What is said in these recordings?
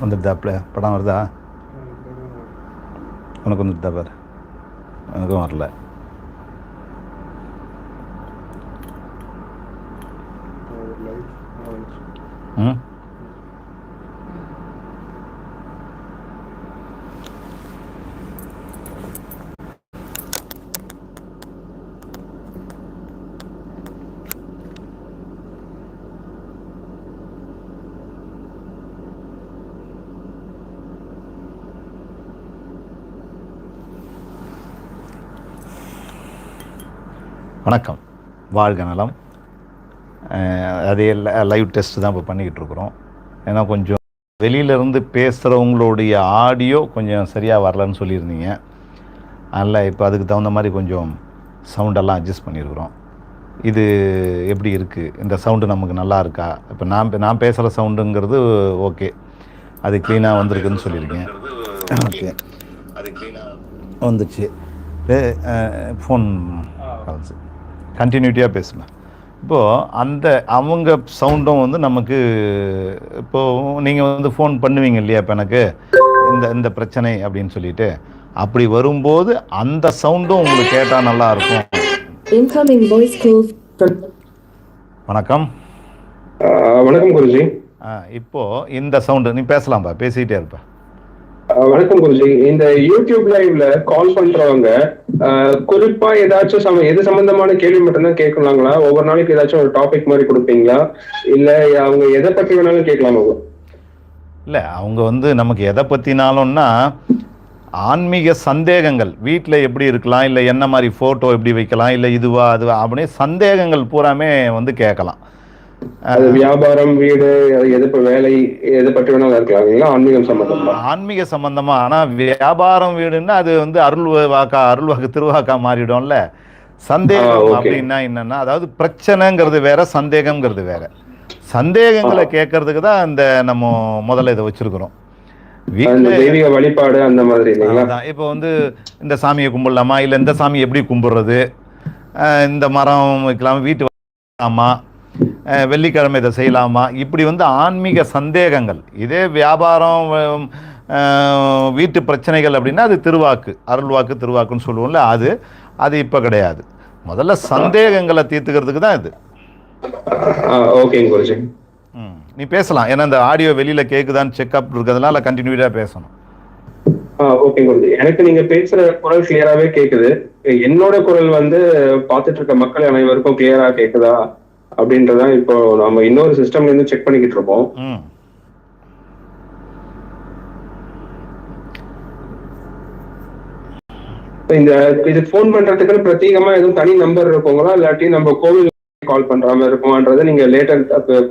வந்துடுதா play படம் வருதா? உனக்கு வந்துடுதா பாரு. எனக்கும் வரல. ம்? வணக்கம். வாழ்க நலம். அதே லைவ் டெஸ்ட் தான் இப்போ பண்ணிக்கிட்டு இருக்கிறோம். ஏன்னா கொஞ்சம் வெளியிலேருந்து பேசுகிறவங்களுடைய ஆடியோ கொஞ்சம் சரியாக வரலன்னு சொல்லியிருந்தீங்க. அதனால் இப்போ அதுக்கு தகுந்த மாதிரி கொஞ்சம் சவுண்டெல்லாம் அட்ஜஸ்ட் பண்ணியிருக்கிறோம். இது எப்படி இருக்குது இந்த சவுண்டு நமக்கு நல்லா இருக்கா? இப்போ நான் நான் பேசுகிற சவுண்டுங்கிறது ஓகே அது க்ளீனாக வந்திருக்குன்னு சொல்லியிருக்கேன் ஓகே அது க்ளீனாக வந்துச்சு. ஃபோன் கால்ஸ் கண்டினியூட்டியாக பேசுங்க இப்போது அந்த அவங்க சவுண்டும் வந்து நமக்கு இப்போது நீங்கள் வந்து ஃபோன் பண்ணுவீங்க இல்லையா இப்போ எனக்கு? இந்த இந்த பிரச்சனை அப்படின்னு சொல்லிட்டு. அப்படி வரும்போது அந்த சவுண்டும் உங்களுக்கு கேட்டால் நல்லா இருக்கும். Incoming voice call from வணக்கம். வணக்கம் குருஜி. ஆ இப்போது இந்த சவுண்டு நீ பேசலாம்ப்பா பேசிக்கிட்டே இருப்பா. ஆஹ் வணக்கம் குருஜி இந்த யூடியூப் லைவ்ல கால் பண்றவங்க குறிப்பா ஏதாச்சும் சம எது சம்பந்தமான கேள்வி மட்டும்தான் கேட்கலாங்களா? ஒவ்வொரு நாளைக்கு ஏதாச்சும் ஒரு டாபிக் மாதிரி கொடுப்பீங்களா? இல்ல அவங்க எதை பத்தி வேணாலும் கேட்கலாமா இல்லை அவங்க வந்து நமக்கு எதை பற்றினாலும்னா ஆன்மீக சந்தேகங்கள். வீட்டில் எப்படி இருக்கலாம் இல்லை என்ன மாதிரி ஃபோட்டோ எப்படி வைக்கலாம் இல்லை இதுவா அதுவா அப்படின்னு சந்தேகங்கள் பூராமே வந்து கேட்கலாம். அது வியாபாரம் வீடு எது வேலை எதை பற்றி வேணாலும் இருக்கலாம். இல்லைங்களா ஆன்மீகம் சம்பந்தமா? ஆன்மீக சம்பந்தமா. ஆனால் வியாபாரம் வீடுன்னா அது வந்து அருள் வாக்கா அருள் வாக்கு திருவாக்கா மாறிடும்ல. சந்தேகம். அப்படின்னா என்னன்னா அதாவது பிரச்சனைங்கிறது வேற சந்தேகம்ங்கிறது வேற. சந்தேகங்களை கேட்கறதுக்கு தான் இந்த நம்ம முதல்ல இதை வச்சிருக்கிறோம். தெய்வீக வழிபாடு அந்த மாதிரி இப்போ வந்து இந்த சாமியை கும்பிடலாமா? இல்லை இந்த சாமி எப்படி கும்பிடுறது? இந்த மரம் வைக்கலாமா? வீட்டு அஹ் வெள்ளிக்கிழமை இதை செய்யலாமா? இப்படி வந்து ஆன்மீக சந்தேகங்கள். இதே வியாபாரம் வீட்டு பிரச்சனைகள் அப்படின்னா அது திருவாக்கு அருள்வாக்கு திருவாக்குன்னு சொல்லுவோம்ல அது அது இப்போ கிடையாது. முதல்ல சந்தேகங்களை தீர்த்துக்கிறதுக்கு தான் இது. ஓகேங்க குருஜி. ம். நீ பேசலாம். ஏன்னா இந்த ஆடியோ வெளியில் கேட்குதான்னு செக்அப் இருக்கிறதுனால கண்டினியூட்டாக பேசணும். ஓகே குருஜி. எனக்கு நீங்க பேசுற குரல் கிளியராவே கேக்குது. என்னோட குரல் வந்து பார்த்துட்டு இருக்க மக்கள் அனைவருக்கும் கிளியரா கேக்குதா? அப்படின்றதான் இப்போ நம்ம இன்னொரு சிஸ்டம்ல இருந்து செக் பண்ணிக்கிட்டு இருக்கோம். ம். இப்ப இந்த இது ஃபோன் பண்றதுக்குன்னு பிரத்யேகமா எதுவும் தனி நம்பர் இருக்குங்களா? இல்லாட்டி நம்ம கோவில் கால் பண்ற மாதிரி இருக்குமான்றதை நீங்க லேட்டர்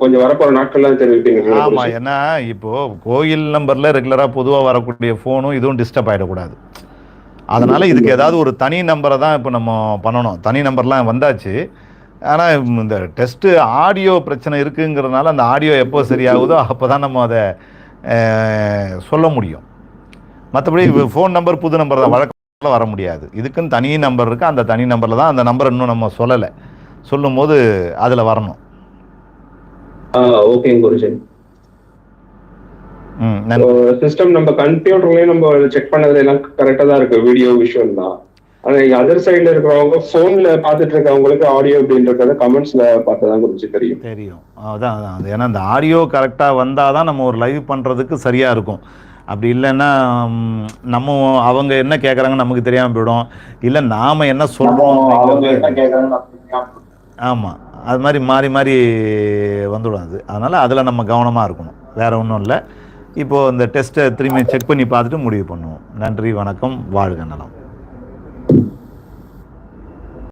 கொஞ்சம் வரப்போற நாட்கள்ல தெரிவிப்பீங்க. ஆமா? ஏன்னா இப்போ கோயில் நம்பர்ல ரெகுலரா பொதுவா வரக்கூடிய ஃபோனும் இதுவும் டிஸ்டர்ப் ஆயிடக்கூடாது. அதனால இதுக்கு ஏதாவது ஒரு தனி நம்பரை தான் இப்போ நம்ம பண்ணணும். தனி நம்பர்லாம் வந்தாச்சு. ஆனால் இந்த டெஸ்ட்டு ஆடியோ பிரச்சனை இருக்குங்கிறதுனால அந்த ஆடியோ எப்போ சரியாகுதோ அப்போ தான் நம்ம அதை சொல்ல முடியும். மற்றபடி ஃபோன் நம்பர் புது நம்பர் தான். வழக்கத்தில் வர முடியாது. இதுக்குன்னு தனி நம்பர் இருக்குது அந்த தனி நம்பரில் தான் அந்த நம்பர் இன்னும் நம்ம சொல்லலை. சொல்லும்போது அதில் வரணும். ஓகேங்க குருஜி. சிஸ்டம் நம்ம கம்ப்யூட்டர்லயே நம்ம செக் பண்ணதுல எல்லாம் கரெக்டா தான் இருக்கு. வீடியோ விஷயம் தான். ஆனா அதர் சைடுல இருக்கிறவங்க போன்ல பாத்துட்டு இருக்கவங்களுக்கு ஆடியோ அப்படின்றத கமெண்ட்ஸ்ல பார்த்ததான் குறிச்சு தெரியும். தெரியும். அதான் அதான். அது ஏன்னா இந்த ஆடியோ கரெக்டாக வந்தால் தான் நம்ம ஒரு லைவ் பண்ணுறதுக்கு சரியாக இருக்கும். அப்படி இல்லைன்னா நம்ம அவங்க என்ன கேட்குறாங்கன்னு நமக்கு தெரியாமல் போயிடும். இல்லை நாம் என்ன சொல்கிறோம் ஆமாம் அது மாதிரி மாறி மாறி வந்துடும் அது. அதனால் அதில் நம்ம கவனமாக இருக்கணும். வேறு ஒன்றும் இல்லை. இப்போது இந்த டெஸ்ட்டை திரும்பி செக் பண்ணி பார்த்துட்டு முடிவு பண்ணுவோம். நன்றி வணக்கம். வாழ்க நலம். Amen.